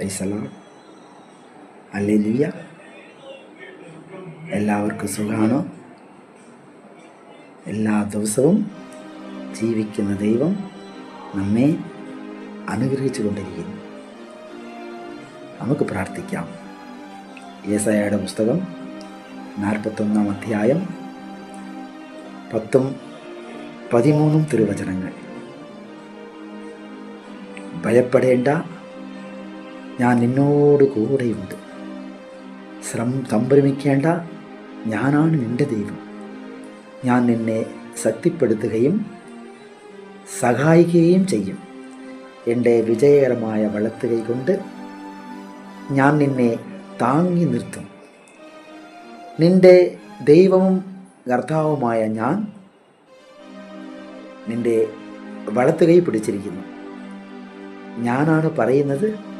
പൈസല അല്ലെലിയ എല്ലാവർക്കും സുഖമാണോ എല്ലാ ദിവസവും ജീവിക്കുന്ന ദൈവം നമ്മെ അനുഗ്രഹിച്ചു കൊണ്ടിരിക്കുന്നു. നമുക്ക് പ്രാർത്ഥിക്കാം. യേസയുടെ പുസ്തകം നാൽപ്പത്തൊന്നാം അധ്യായം പത്തും പതിമൂന്നും തിരുവചനങ്ങൾ. ഭയപ്പെടേണ്ട ഞാൻ നിന്നോട് കൂടെയുണ്ട്. ശ്രം സംഭ്രമിക്കേണ്ട ഞാനാണ് നിന്റെ ദൈവം. ഞാൻ നിന്നെ ശക്തിപ്പെടുത്തുകയും സഹായിക്കുകയും ചെയ്യും. എന്റെ വിജയകരമായ വളർത്തുകൈ കൊണ്ട് ഞാൻ നിന്നെ താങ്ങി നിർത്തും. നിന്റെ ദൈവവും കർത്താവുമായ ഞാൻ നിന്റെ വളർത്തുകൈ പിടിച്ചിരിക്കുന്നു. ഞാനാണ് പറയുന്നത്